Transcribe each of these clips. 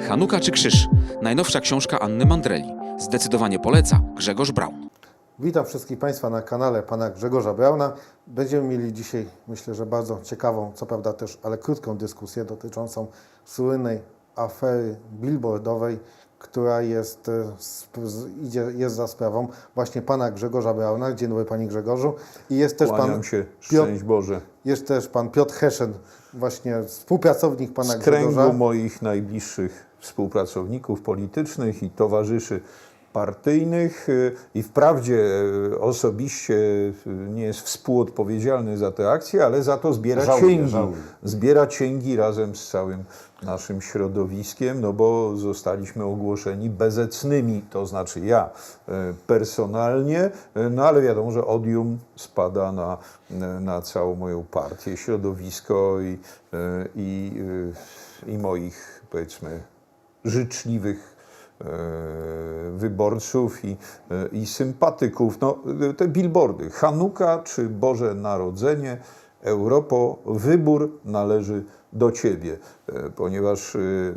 Hanuka czy Krzyż? Najnowsza książka Anny Mandreli. Zdecydowanie poleca Grzegorz Braun. Witam wszystkich Państwa na kanale Pana Grzegorza Brauna. Będziemy mieli dzisiaj, myślę, że bardzo ciekawą, co prawda też, ale krótką dyskusję dotyczącą słynnej afery billboardowej, która jest, e, idzie, jest za sprawą właśnie Pana Grzegorza Brauna. Dzień dobry Panie Grzegorzu. I jest też Kłaniam Pan, się, Piotr- Boże. jest też Pan Piotr Heszen, właśnie współpracownik Pana Z kręgu Grzegorza. moich najbliższych współpracowników politycznych i towarzyszy partyjnych y, i wprawdzie y, osobiście y, nie jest współodpowiedzialny za te akcje, ale za to zbiera Żałuję, cięgi. żałuję. Zbiera cięgi razem z całym naszym środowiskiem, no bo zostaliśmy ogłoszeni bezecnymi, to znaczy ja personalnie, no ale wiadomo, że odium spada na, na całą moją partię, środowisko i, i, i moich, powiedzmy, życzliwych e, wyborców i, e, i sympatyków. No, te billboardy, Hanuka czy Boże Narodzenie, Europo, wybór należy do Ciebie, e, ponieważ e, mm,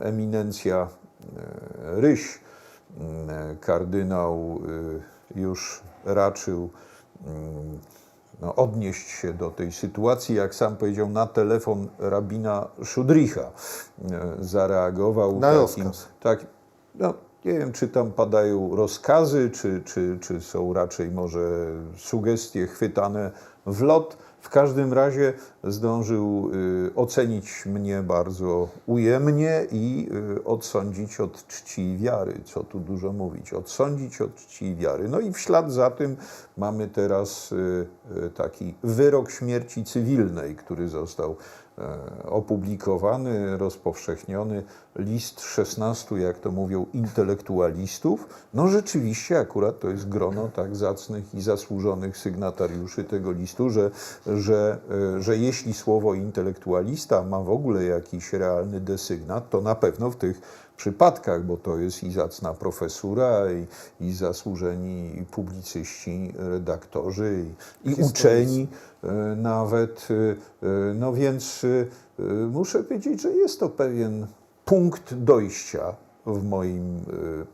eminencja Ryś, mm, kardynał e, już raczył mm, no, odnieść się do tej sytuacji, jak sam powiedział, na telefon rabina Szudricha e, zareagował. Na rozkaz. Tak, no, nie wiem, czy tam padają rozkazy, czy, czy, czy są raczej może sugestie chwytane w lot. W każdym razie zdążył y, ocenić mnie bardzo ujemnie i y, odsądzić od czci i wiary. Co tu dużo mówić? Odsądzić od czci i wiary. No i w ślad za tym mamy teraz y, taki wyrok śmierci cywilnej, który został opublikowany, rozpowszechniony list 16, jak to mówią, intelektualistów. No rzeczywiście akurat to jest grono tak zacnych i zasłużonych sygnatariuszy tego listu, że, że, e, że jeśli słowo intelektualista ma w ogóle jakiś realny desygnat, to na pewno w tych przypadkach, bo to jest i zacna profesura, i, i zasłużeni publicyści, redaktorzy, i, i uczeni e, nawet. e, e, No więc muszę powiedzieć, że jest to pewien punkt dojścia w moim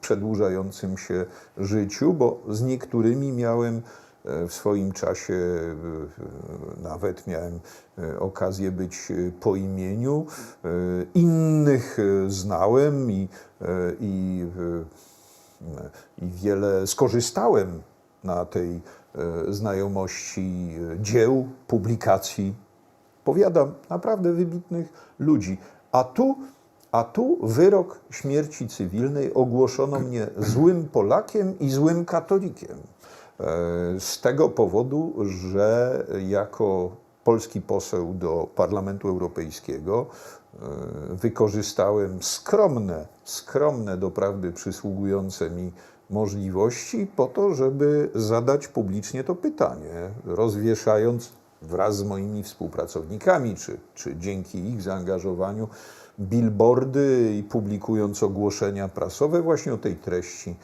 przedłużającym się życiu, bo z niektórymi miałem w swoim czasie, e, nawet miałem e, okazję być e, po imieniu, e, innych e, znałem i, e, i, e, i wiele skorzystałem na tej e, znajomości e, dzieł, publikacji powiadam, naprawdę wybitnych ludzi. A tu, a tu wyrok śmierci cywilnej ogłoszono mnie złym Polakiem i złym katolikiem. E, Z tego powodu, że jako polski poseł do Parlamentu Europejskiego e, wykorzystałem skromne, skromne doprawdy przysługujące mi możliwości po to, żeby zadać publicznie to pytanie, rozwieszając wraz z moimi współpracownikami, czy, czy dzięki ich zaangażowaniu, billboardy i publikując ogłoszenia prasowe właśnie o tej treści.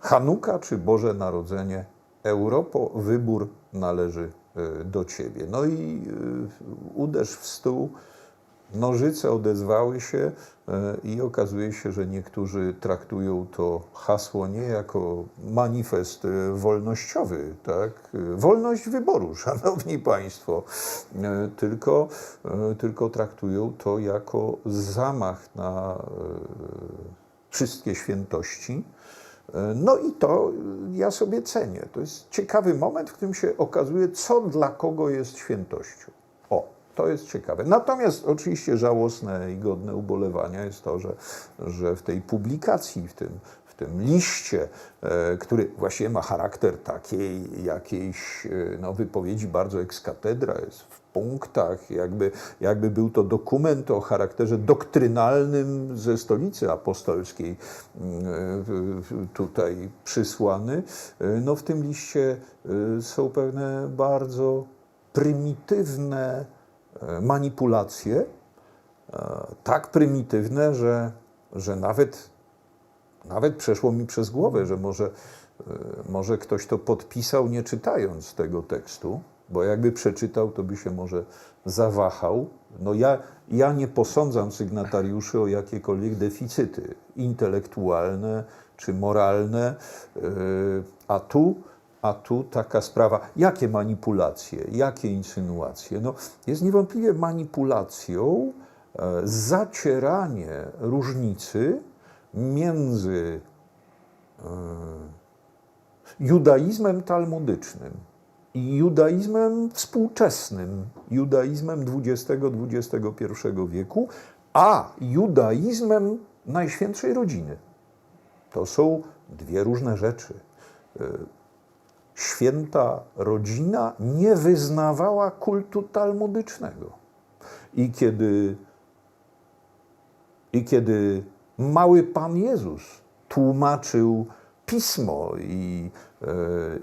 Hanuka czy Boże Narodzenie, Europo, wybór należy e, do Ciebie. No i e, uderz w stół, nożyce odezwały się e, i okazuje się, że niektórzy traktują to hasło nie jako manifest wolnościowy, tak? Wolność wyboru, szanowni państwo, tylko, tylko traktują to jako zamach na wszystkie świętości. No i to ja sobie cenię. To jest ciekawy moment, w którym się okazuje, co dla kogo jest świętością. O, to jest ciekawe. Natomiast oczywiście żałosne i godne ubolewania jest to, że, że w tej publikacji, w tym, w tym liście, e, który właściwie ma charakter takiej jakiejś e, no, wypowiedzi bardzo ex cathedra, jest punktach, jakby, jakby był to dokument o charakterze doktrynalnym ze stolicy apostolskiej mm, w- w- tutaj przysłany. E, No w tym liście są pewne bardzo prymitywne manipulacje, tak prymitywne, że, że nawet, nawet przeszło mi przez głowę, że może, może ktoś to podpisał nie czytając tego tekstu. Bo jakby przeczytał, to by się może zawahał. No ja, ja nie posądzam sygnatariuszy o jakiekolwiek deficyty intelektualne czy moralne, yy, a tu, a tu taka sprawa. Jakie manipulacje, jakie insynuacje? No, jest niewątpliwie manipulacją e, zacieranie różnicy między e, judaizmem talmudycznym judaizmem współczesnym, judaizmem XX-XXI wieku, a judaizmem Najświętszej Rodziny. To są dwie różne rzeczy. E, Święta rodzina nie wyznawała kultu talmudycznego. I kiedy, I kiedy mały Pan Jezus tłumaczył pismo i,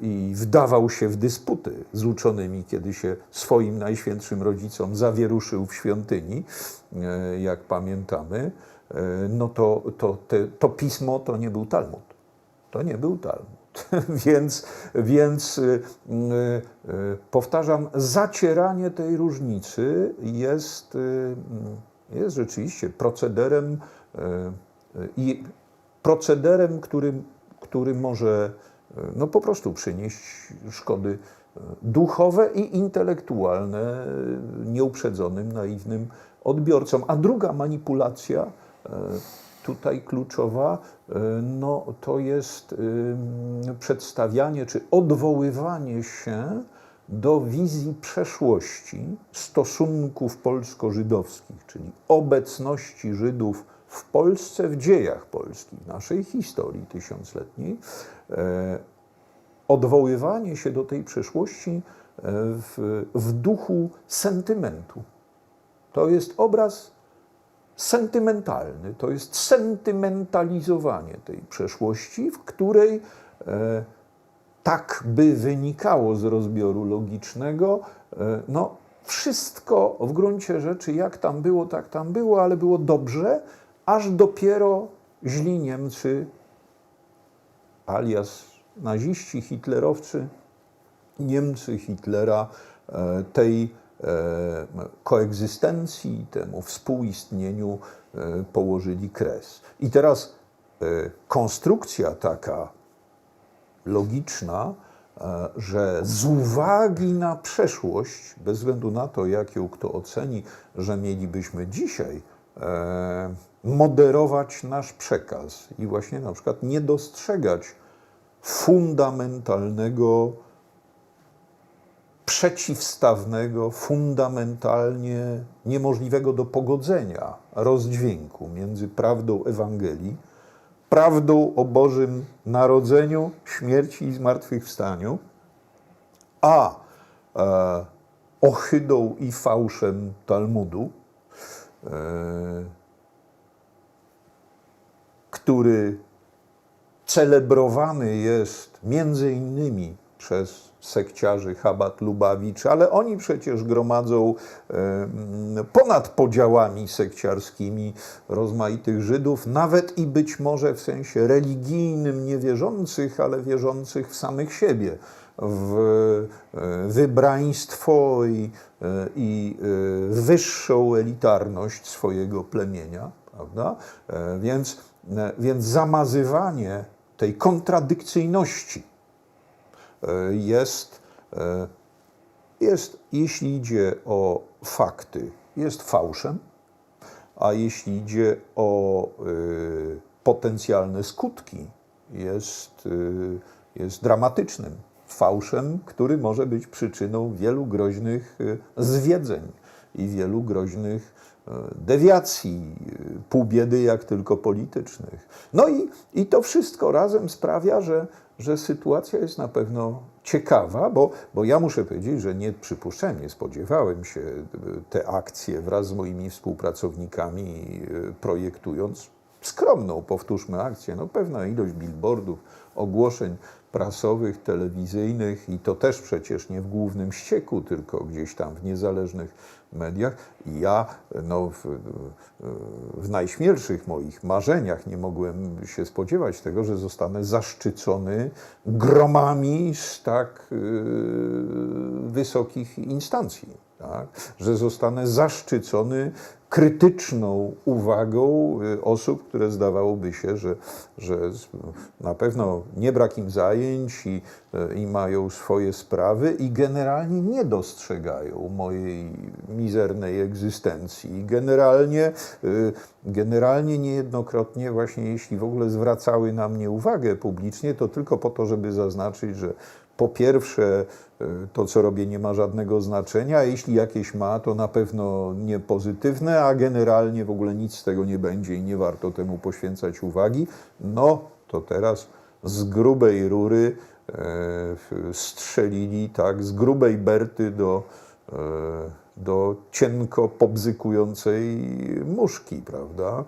i wdawał się w dysputy z uczonymi, kiedy się swoim najświętszym rodzicom zawieruszył w świątyni, e, jak pamiętamy, e, no to, to, te, to pismo to nie był Talmud. To nie był Talmud. więc więc y, y, y, powtarzam, zacieranie tej różnicy jest, y, jest rzeczywiście procederem, i procederem, który, który może no, po prostu przynieść szkody y, duchowe i intelektualne y, nieuprzedzonym, naiwnym odbiorcom. A druga manipulacja, tutaj kluczowa, no, to jest przedstawianie czy odwoływanie się do wizji przeszłości stosunków polsko-żydowskich, czyli obecności Żydów w Polsce, w dziejach polskich, w naszej historii tysiącletniej. E, Odwoływanie się do tej przeszłości e, w, w duchu sentymentu. To jest obraz sentymentalny, to jest sentymentalizowanie tej przeszłości, w której e, tak by wynikało z rozbioru logicznego, no wszystko w gruncie rzeczy jak tam było, tak tam było, ale było dobrze, aż dopiero źli Niemcy, alias naziści, hitlerowcy, Niemcy Hitlera e, tej e, koegzystencji, temu współistnieniu e, położyli kres. I teraz konstrukcja taka logiczna, że z uwagi na przeszłość, bez względu na to, jak ją kto oceni, że mielibyśmy dzisiaj moderować nasz przekaz i właśnie na przykład nie dostrzegać fundamentalnego przeciwstawnego, fundamentalnie niemożliwego do pogodzenia rozdźwięku między prawdą Ewangelii, prawdą o Bożym Narodzeniu, śmierci i zmartwychwstaniu, a e, ohydą i fałszem Talmudu, e, który celebrowany jest między innymi przez sekciarzy Chabat Lubawicz, ale oni przecież gromadzą e, ponad podziałami sekciarskimi rozmaitych Żydów, nawet i być może w sensie religijnym niewierzących, ale wierzących w samych siebie, w e, wybraństwo i, e, i e, wyższą elitarność swojego plemienia, prawda? Więc, więc zamazywanie tej kontradykcyjności jest, jest, jeśli idzie o fakty, jest fałszem, a jeśli idzie o potencjalne skutki, jest, jest dramatycznym fałszem, który może być przyczyną wielu groźnych y, zwiedzeń i wielu groźnych y, dewiacji, y, pół biedy jak tylko politycznych. No i, i to wszystko razem sprawia, że, że sytuacja jest na pewno ciekawa, bo, bo ja muszę powiedzieć, że nie przypuszczałem, nie spodziewałem się te akcje wraz z moimi współpracownikami projektując skromną, powtórzmy, akcję, no pewna ilość billboardów, ogłoszeń prasowych, telewizyjnych i to też przecież nie w głównym ścieku, tylko gdzieś tam w niezależnych mediach. I ja no, w, w najśmielszych moich marzeniach nie mogłem się spodziewać tego, że zostanę zaszczycony gromami z tak yy, wysokich instancji. Tak? Że zostanę zaszczycony krytyczną uwagą y, osób, które zdawałoby się, że, że na pewno nie brak im zajęć i, y, i mają swoje sprawy i generalnie nie dostrzegają mojej mizernej egzystencji. I Generalnie, y, generalnie niejednokrotnie właśnie jeśli w ogóle zwracały na mnie uwagę publicznie, to tylko po to, żeby zaznaczyć, że po pierwsze, y, to co robię nie ma żadnego znaczenia, a jeśli jakieś ma, to na pewno nie pozytywne, a generalnie w ogóle nic z tego nie będzie i nie warto temu poświęcać uwagi. No to teraz z grubej rury e, strzelili, tak, z grubej berty do, e, do cienko pobzykującej muszki, prawda?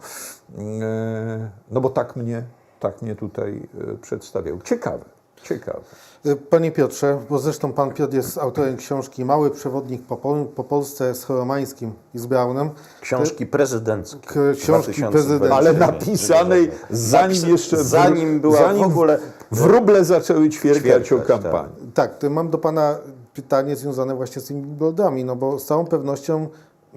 E, no bo tak mnie, tak mnie tutaj e, przedstawiał. Ciekawe, ciekawe. Y, Panie Piotrze, bo zresztą Pan Piotr jest autorem książki Mały przewodnik po, Pol po Polsce z Choromańskim i z Braunem. Książki prezydenckie. K- książki 2029. prezydenckie. Ale napisanej zanim Napis- jeszcze zanim była zanim w ogóle wróble zaczęły ćwierkać o Ćwierkać, tak. kampanii. Tak, to mam do Pana pytanie związane właśnie z tymi billboardami, no bo z całą pewnością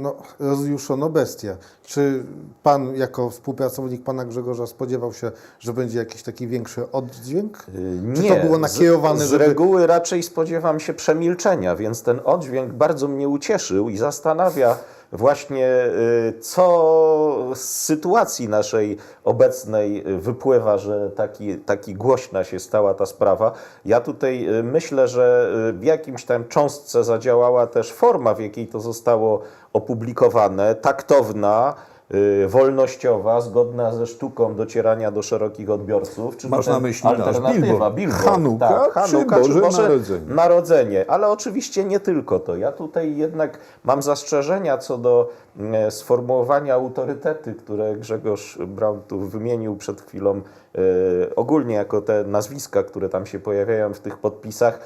no, rozjuszono bestię. Czy Pan jako współpracownik Pana Grzegorza spodziewał się, że będzie jakiś taki większy oddźwięk? Czy Nie, to było nakierowane, z, z żeby... reguły raczej spodziewam się przemilczenia, więc ten oddźwięk bardzo mnie ucieszył i zastanawia właśnie, y, co z sytuacji naszej obecnej wypływa, że taki, taki głośna się stała ta sprawa. Ja tutaj y, myślę, że y, w jakimś tam cząstce zadziałała też forma, w jakiej to zostało opublikowane, taktowna, wolnościowa, zgodna ze sztuką docierania do szerokich odbiorców. Czyli Masz na myśli alternatywa, billboard. Hanuka tak, czy Hanuka, Boże Narodzenie? Narodzenie, ale oczywiście nie tylko to. Ja tutaj jednak mam zastrzeżenia co do e, sformułowania autorytety, które Grzegorz Braun tu wymienił przed chwilą, e, ogólnie jako te nazwiska, które tam się pojawiają w tych podpisach.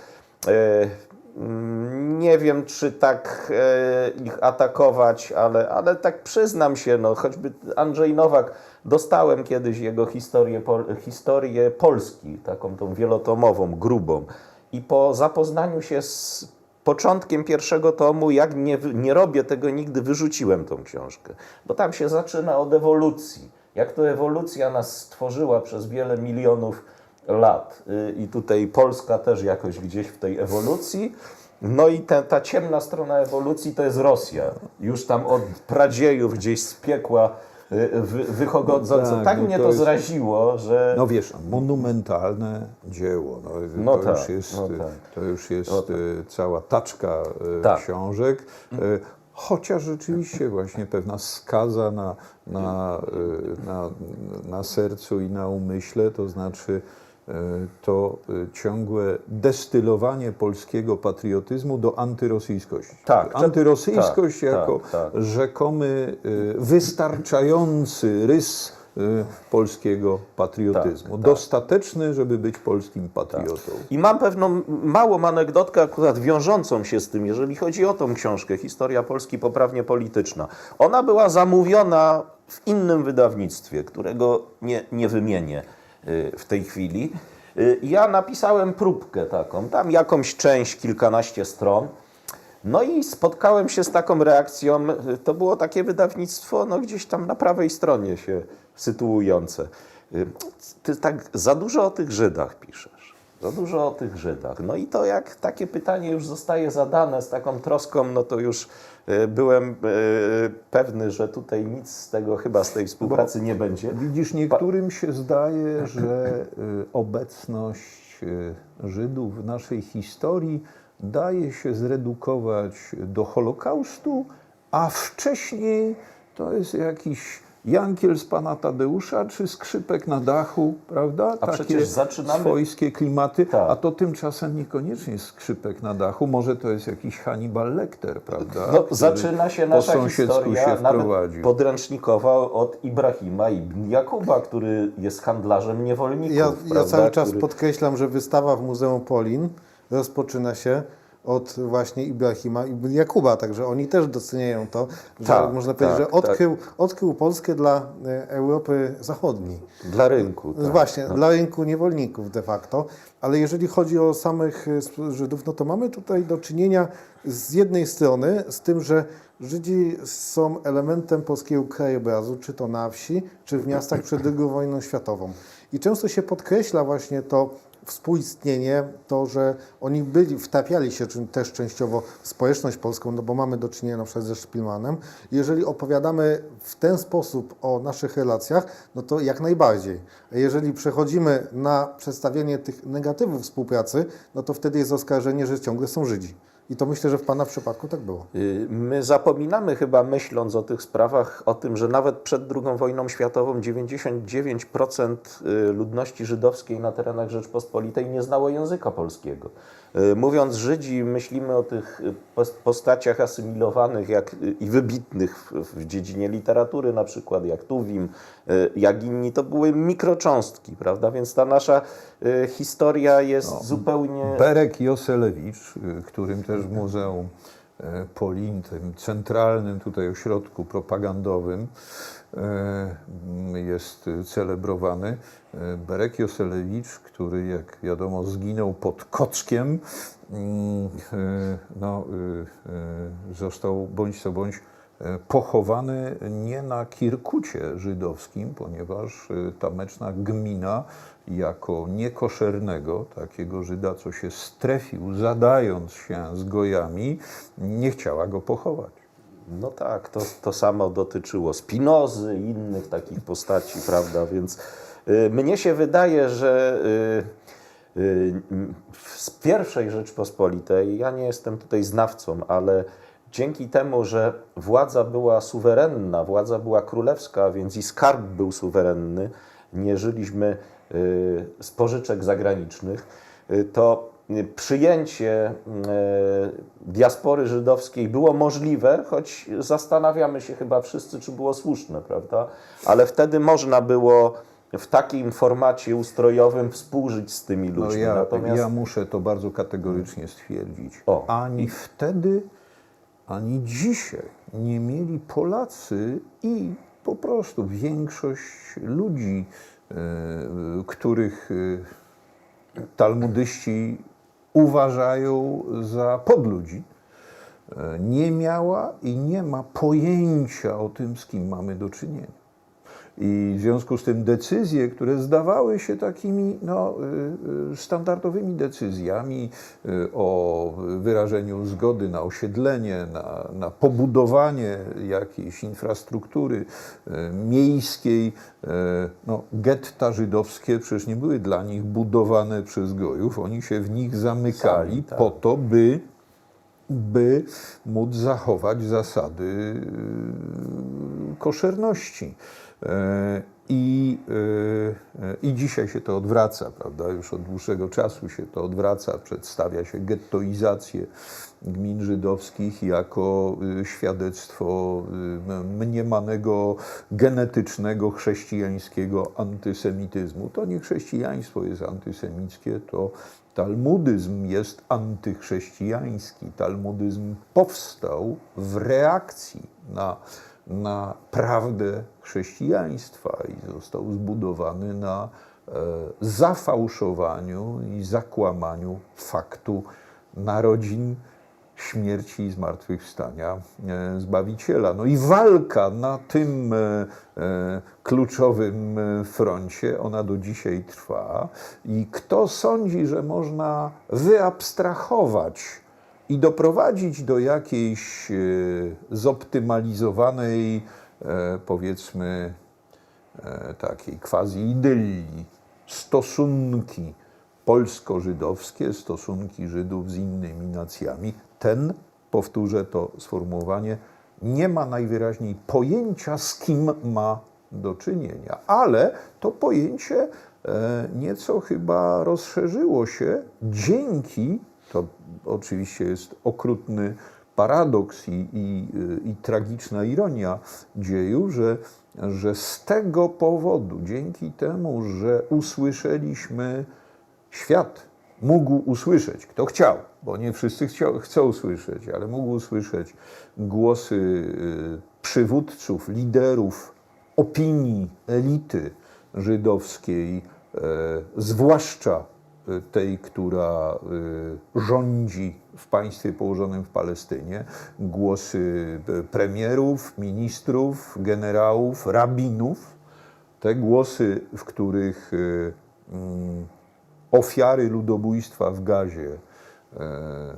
Nie wiem, czy tak e, ich atakować, ale, ale tak przyznam się, no, choćby Andrzej Nowak, dostałem kiedyś jego historię, historię Polski, taką tą wielotomową, grubą. I po zapoznaniu się z początkiem pierwszego tomu, jak nie, nie robię tego nigdy, wyrzuciłem tą książkę. Bo tam się zaczyna od ewolucji. Jak to ewolucja nas stworzyła przez wiele milionów lat. Y, I tutaj Polska też jakoś gdzieś w tej ewolucji. No i ta, ta ciemna strona ewolucji to jest Rosja. Już tam od pradziejów gdzieś z piekła y, wy, wychodzące. tak, tak no mnie to jest- zraziło, że... No wiesz, monumentalne dzieło. No, No to, tak, już jest, no tak. to już jest No tak. cała taczka Tak. książek. E, Chociaż rzeczywiście właśnie pewna skaza na, na, na, na sercu i na umyśle, to znaczy to e, ciągłe destylowanie polskiego patriotyzmu do antyrosyjskości. Tak, Antyrosyjskość tak, jako tak, tak. rzekomy y, wystarczający rys polskiego patriotyzmu. Tak, tak. Dostateczny, żeby być polskim patriotą. I mam pewną małą anegdotkę akurat wiążącą się z tym, jeżeli chodzi o tą książkę, Historia Polski poprawnie polityczna. Ona była zamówiona w innym wydawnictwie, którego nie, nie wymienię w tej chwili. Y, Ja napisałem próbkę taką, tam jakąś część, kilkanaście stron. No i spotkałem się z taką reakcją, y, to było takie wydawnictwo, no gdzieś tam na prawej stronie się sytuujące. Y, Ty tak za dużo o tych Żydach piszesz. Za dużo o tych Żydach. No i to jak takie pytanie już zostaje zadane z taką troską, no to już y, byłem y, pewny, że tutaj nic z tego chyba z tej współpracy nie będzie. Widzisz, niektórym się zdaje, że y, obecność Żydów w naszej historii daje się zredukować do Holokaustu, a wcześniej to jest jakiś Jankiel z pana Tadeusza, czy skrzypek na dachu, prawda? A przecież zaczynamy- swojskie klimaty, Tak. a to tymczasem niekoniecznie skrzypek na dachu. Może to jest jakiś Hannibal Lecter, prawda? No, zaczyna się po nasza sąsiedzku historia, się nawet wprowadził. podręcznikowa od Ibrahima ibn Jakuba, który jest handlarzem niewolników. Ja, ja cały czas który... podkreślam, że wystawa w Muzeum Polin rozpoczyna się od właśnie Ibrahima i Jakuba, także oni też doceniają to, że Tak, można powiedzieć, tak, że odkrył, odkrył Polskę dla e, Europy Zachodniej. Dla rynku. No Tak. Właśnie, dla rynku niewolników de facto, ale jeżeli chodzi o samych e, Żydów, no to mamy tutaj do czynienia z jednej strony z tym, że Żydzi są elementem polskiego krajobrazu, czy to na wsi, czy w miastach przed II wojną światową. I często się podkreśla właśnie to współistnienie, to, że oni byli, wtapiali się też częściowo w społeczność polską, no bo mamy do czynienia na przykład ze Szpilmanem. Jeżeli opowiadamy w ten sposób o naszych relacjach, no to jak najbardziej. Jeżeli przechodzimy na przedstawienie tych negatywów współpracy, no to wtedy jest oskarżenie, że ciągle są Żydzi. I to myślę, że w Pana przypadku tak było. Y, My zapominamy chyba, myśląc o tych sprawach, o tym, że nawet przed II wojną światową 99% y, ludności żydowskiej na terenach Rzeczpospolitej nie znało języka polskiego. Y, Mówiąc Żydzi, myślimy o tych pos- postaciach asymilowanych jak, i wybitnych w, dziedzinie literatury, na przykład jak Tuwim, jak inni. To były mikrocząstki, prawda? Więc ta nasza historia jest zupełnie... Berek Joselewicz, którym też w Muzeum e, Polin, tym centralnym tutaj ośrodku propagandowym e, jest celebrowany. E, Berek Joselewicz, który jak wiadomo zginął pod Kockiem, mm, no, został bądź co bądź pochowany nie na Kirkucie żydowskim, ponieważ tameczna gmina jako niekoszernego, takiego Żyda, co się strefił, zadając się z gojami, nie chciała go pochować. No tak, to, to samo dotyczyło Spinozy i innych takich postaci, prawda? Więc y, mnie się wydaje, że y, y, w pierwszej Rzeczpospolitej, ja nie jestem tutaj znawcą, ale dzięki temu, że władza była suwerenna, władza była królewska, więc i skarb był suwerenny, nie żyliśmy z pożyczek zagranicznych, y, to y, przyjęcie y, diaspory żydowskiej było możliwe, choć zastanawiamy się chyba wszyscy, czy było słuszne, prawda? Ale wtedy można było w takim formacie ustrojowym współżyć z tymi No ludźmi. ja, Natomiast ja muszę to bardzo kategorycznie stwierdzić. O. Ani wtedy, ani dzisiaj nie mieli Polacy i po prostu większość ludzi, których e, talmudyści uważają za podludzi, e, nie miała i nie ma pojęcia o tym, z kim mamy do czynienia. I w związku z tym decyzje, które zdawały się takimi no, y, y, standardowymi decyzjami y, o wyrażeniu zgody na osiedlenie, na, na pobudowanie jakiejś infrastruktury miejskiej, no, getta żydowskie przecież nie były dla nich budowane przez gojów, oni się w nich zamykali Sami, tak. po to, by by móc zachować zasady y, koszerności. E, I, y, I dzisiaj się to odwraca, prawda? Już od dłuższego czasu się to odwraca. Przedstawia się gettoizację gmin żydowskich jako y, świadectwo y, mniemanego genetycznego chrześcijańskiego antysemityzmu. To nie chrześcijaństwo jest antysemickie, to Talmudyzm jest antychrześcijański. Talmudyzm powstał w reakcji na, na prawdę chrześcijaństwa i został zbudowany na e, zafałszowaniu i zakłamaniu faktu narodzin śmierci i zmartwychwstania e, Zbawiciela. No i walka na tym e, e, kluczowym froncie, ona do dzisiaj trwa. I kto sądzi, że można wyabstrahować i doprowadzić do jakiejś zoptymalizowanej, powiedzmy, takiej quasi idylii, stosunki polsko-żydowskie, stosunki Żydów z innymi nacjami, ten, powtórzę to sformułowanie, nie ma najwyraźniej pojęcia, z kim ma do czynienia. Ale to pojęcie e, nieco chyba rozszerzyło się dzięki, to oczywiście jest okrutny paradoks i, i, i tragiczna ironia dziejów, że, że z tego powodu, dzięki temu, że usłyszeliśmy świat mógł usłyszeć, kto chciał, bo nie wszyscy chciał, chcą usłyszeć, ale mógł usłyszeć głosy y, przywódców, liderów opinii elity żydowskiej, e, zwłaszcza y, tej, która y, rządzi w państwie położonym w Palestynie, głosy y, premierów, ministrów, generałów, rabinów, te głosy, w których y, mm, ofiary ludobójstwa w Gazie e,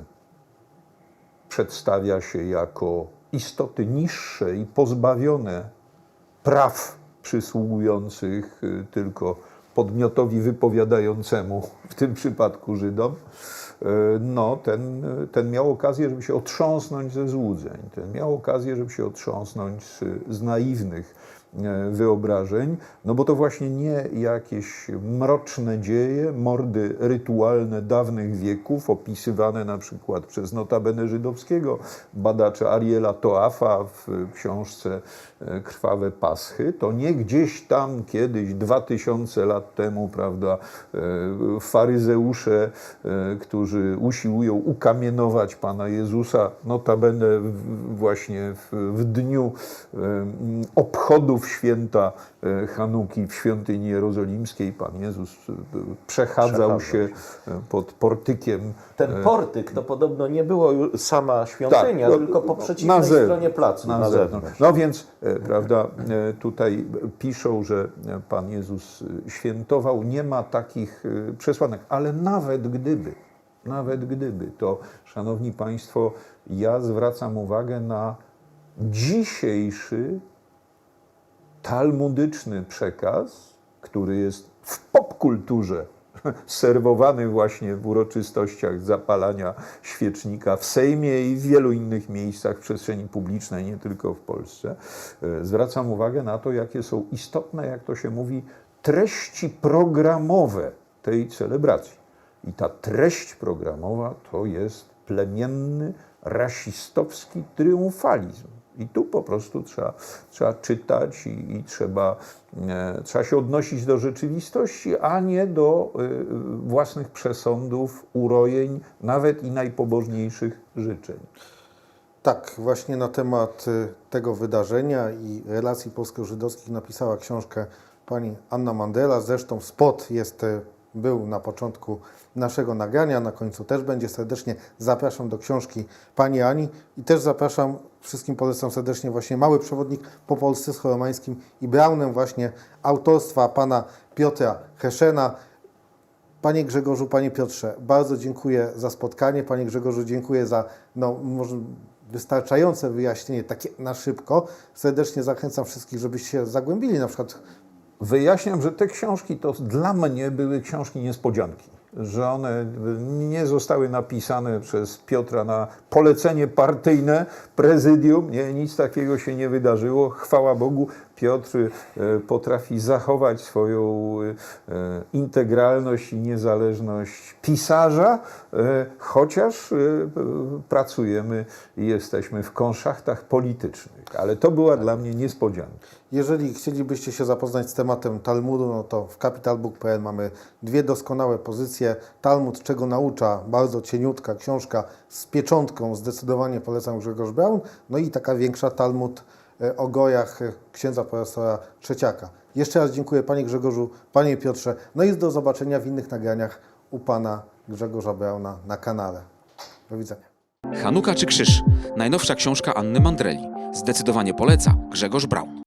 przedstawia się jako istoty niższe i pozbawione praw przysługujących y, tylko podmiotowi wypowiadającemu, w tym przypadku Żydom, e, no, ten, ten miał okazję, żeby się otrząsnąć ze złudzeń, ten miał okazję, żeby się otrząsnąć z, z naiwnych e, wyobrażeń, no bo to właśnie nie jakieś mroczne dzieje, mordy rytualne dawnych wieków, opisywane na przykład przez notabene żydowskiego badacza Ariela Toafa w książce e, Krwawe Paschy, to nie gdzieś tam kiedyś, dwa tysiące lat temu, prawda, e, faryzeusze, e, którzy usiłują ukamienować Pana Jezusa, notabene właśnie w, dniu e, obchodów święta e, Hanuki w świątyni jerozolimskiej. Pan Jezus e, przechadzał Przechadzał się e, pod portykiem Ten portyk to podobno nie było sama świątynia, no, tylko po no, przeciwnej stronie placu, na, zewnątrz. No więc, e, prawda, e, tutaj piszą, że e, Pan Jezus e, świętował, nie ma takich e, przesłanek, ale nawet gdyby, nawet gdyby, to, Szanowni Państwo, ja zwracam uwagę na dzisiejszy talmudyczny przekaz, który jest w popkulturze serwowany właśnie w uroczystościach zapalania świecznika w Sejmie i w wielu innych miejscach w przestrzeni publicznej, nie tylko w Polsce. E, Zwracam uwagę na to, jakie są istotne, jak to się mówi, treści programowe tej celebracji. I ta treść programowa to jest plemienny, rasistowski triumfalizm. I tu po prostu trzeba, trzeba czytać i, i trzeba, e, trzeba się odnosić do rzeczywistości, a nie do e, własnych przesądów, urojeń, nawet i najpobożniejszych życzeń. Tak, właśnie na temat y, tego wydarzenia i relacji polsko-żydowskich napisała książkę pani Anna Mandela. Zresztą spot jest, y, był na początku naszego nagrania, na końcu też będzie. Serdecznie zapraszam do książki pani Ani i też zapraszam, wszystkim polecam serdecznie właśnie Mały Przewodnik po Polsce z i Braunem właśnie autorstwa pana Piotra Heszena. Panie Grzegorzu, Panie Piotrze, bardzo dziękuję za spotkanie. Panie Grzegorzu, dziękuję za no, może wystarczające wyjaśnienie, takie na szybko. Serdecznie zachęcam wszystkich, żebyście się zagłębili na przykład Wyjaśniam, że te książki to dla mnie były książki niespodzianki, że one nie zostały napisane przez Piotra na polecenie partyjne, prezydium, nie, nic takiego się nie wydarzyło. Chwała Bogu, Piotr e, potrafi zachować swoją e, integralność i niezależność pisarza, e, chociaż e, pracujemy i jesteśmy w konszachtach politycznych. Ale to była dla mnie niespodzianka. Jeżeli chcielibyście się zapoznać z tematem Talmudu, no to w capitalbook.pl mamy dwie doskonałe pozycje. Talmud, czego naucza, bardzo cieniutka książka z pieczątką, zdecydowanie polecam Grzegorz Braun. No i taka większa Talmud e, o gojach e, księdza profesora Trzeciaka. Jeszcze raz dziękuję Panie Grzegorzu, Panie Piotrze. No i do zobaczenia w innych nagraniach u Pana Grzegorza Brauna na kanale. Do widzenia. Hanuka czy krzyż? Najnowsza książka Anny Mandreli. Zdecydowanie poleca Grzegorz Braun.